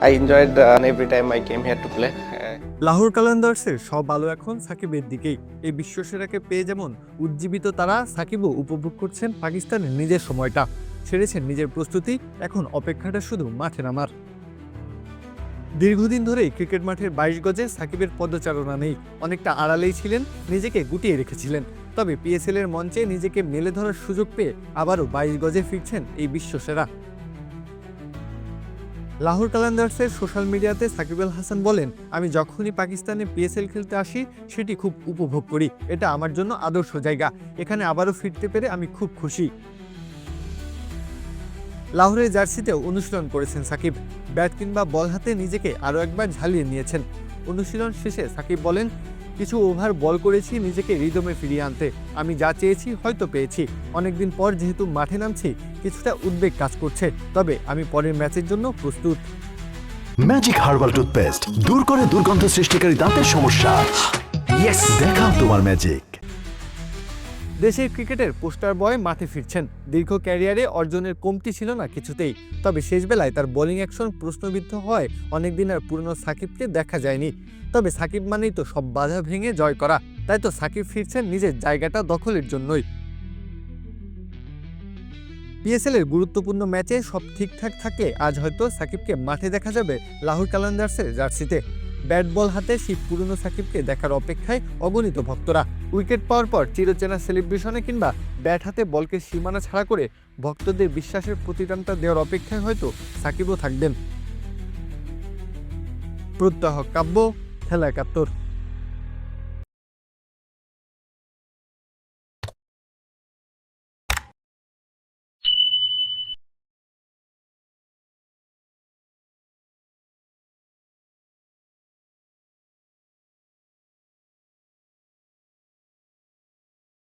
Uh, every time I came here to play. Uh, Lahore কালান্দার্সের সব আলো এখন সাকিবের দিকেই। এই বিশ্বসেরাকে পেয়ে যেমন উজ্জীবিত তারা সাকিবও উপভোগ করছেন পাকিস্তানের নিজের সময়টা। ছেড়েছেন নিজের প্রস্তুতি এখন অপেক্ষাটা শুধু মাঠে নামার। দীর্ঘদিন ধরেই ক্রিকেট মাঠের বাইশ গজে সাকিবের পদচারণা নেই। অনেকটা আড়ালেই ছিলেন নিজেকে গুটিয়ে রেখেছিলেন। তবে পিএসএল এর মঞ্চে নিজেকে মেলে ধরার সুযোগ পেয়ে আবারও বাইশ গজে ফিরছেন এই বিশ্বসেরা লাহোর কালান্দার্সের সোশ্যাল মিডিয়াতে সাকিব আল হাসান বলেন, আমি যখনই পাকিস্তানে পিএসএল খেলতে আসি, সেটি খুব উপভোগ করি। এটা আমার জন্য আদর্শ জায়গা। এখানে আবারও ফিরতে পেরে আমি খুব খুশি। লাহোরের জার্সিতে অনুশীলন করেছেন সাকিব। ব্যাট কিংবা বল হাতে নিজেকে আরও একবার ঝালিয়ে নিয়েছেন। অনুশীলন শেষে সাকিব বলেন কিছু ওভার বল করেছি নিজেকে রিদমে ফিরিয়ে আনতে। আমি যা চেয়েছি হয়তো পেয়েছি। অনেকদিন পর যেহেতু মাঠে নামছি, কিছুটা উদ্বেগ কাজ করছে। তবে আমি পরের ম্যাচের জন্য প্রস্তুত। ম্যাজিক হার্বাল টুথপেস্ট দূর করে দুর্গন্ধ সৃষ্টিকারী দাঁতের সমস্যা। দেখা তোমার ম্যাজিক দেশের ক্রিকেটের পোস্টার বয় মাঠে ফিরছেন। দীর্ঘ ক্যারিয়ারে অর্জনের কমতি ছিল না কিছুতেই। তবে শেষ বেলায় তার বোলিং অ্যাকশন প্রশ্নবিদ্ধ হয়, অনেকদিন আর পুরনো সাকিবকে দেখা যায়নি। তবে সাকিব মানেই তো সব বাধা ভেঙে জয় করা। তাই তো সাকিব ফিরছেন নিজের জায়গাটা দখলের জন্যই। পিএসএল এর গুরুত্বপূর্ণ ম্যাচে সব ঠিকঠাক থাকলে আজ হয়তো সাকিবকে মাঠে দেখা যাবে লাহোর কালান্দার্সের জার্সিতে। ব্যাট বল হাতে সেই পুরনো সাকিবকে দেখার অপেক্ষায় অগণিত ভক্তরা। উইকেট পাওয়ার পর চিরচেনা সেলিব্রেশনে কিংবা ব্যাট হাতে বলকে সীমানা ছাড়া করে ভক্তদের বিশ্বাসের প্রতিদানটা দেওয়ার অপেক্ষায় হয়তো সাকিবও থাকবেন। প্রত্যাহ কাব্য, খেলা একাত্তর।